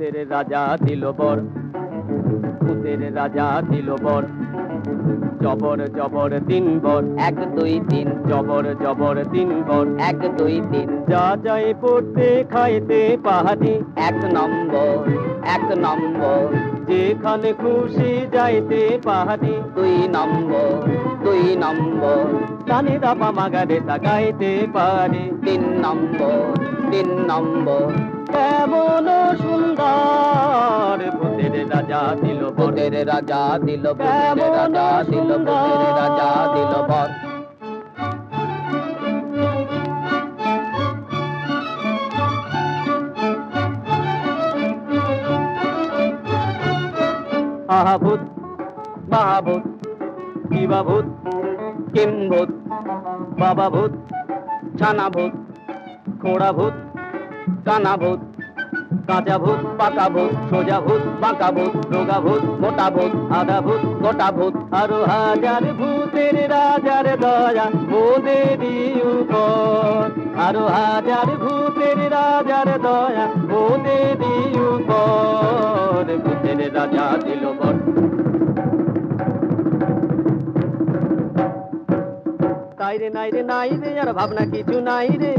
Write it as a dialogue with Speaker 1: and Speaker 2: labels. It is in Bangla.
Speaker 1: ভূতের রাজা দিল বর। ভূতের রাজা দিল বর। জবর জবর তিন বর।
Speaker 2: এক দুই তিন।
Speaker 1: জবর জবর তিন বর।
Speaker 2: এক দুই তিন।
Speaker 1: যা যাই পড়তে খাইতে পাহাড়ি।
Speaker 2: এক নম্বর এক নম্বর।
Speaker 1: যেখানে খুশি যাইতে পাহাড়ি।
Speaker 2: দুই নম্বর দুই নম্বর।
Speaker 1: কানে দাপা মাগারে তাকাইতে পারি।
Speaker 2: তিন নম্বর তিন নম্বর।
Speaker 1: কেমন সুন্দর ভূতের রাজা দিল
Speaker 2: ভোটের রাজা দিল ভোটের রাজা দিল ভোটের রাজা দিল বর।
Speaker 1: আহা ভূত মহাভূত কিবা ভূত
Speaker 2: কিম ভূত
Speaker 1: বাবা
Speaker 2: কানা ভূত
Speaker 1: কাঁচা ভূত,
Speaker 2: পাকা ভূত,
Speaker 1: সোজা ভূত
Speaker 2: বাঁকা ভূত,
Speaker 1: রোগা ভূত,
Speaker 2: মোটা ভূত,
Speaker 1: আধা ভূত
Speaker 2: গোটা ভূত,
Speaker 1: আরও হাজার ভূতের রাজার দয়া মোদের উপর। আরও হাজার ভূতের রাজার দয়া মোদের উপর। ভূতের রাজা দিল বর তাই রে নাই রে নাই রে, আর ভাবনা কিছু নাই রে।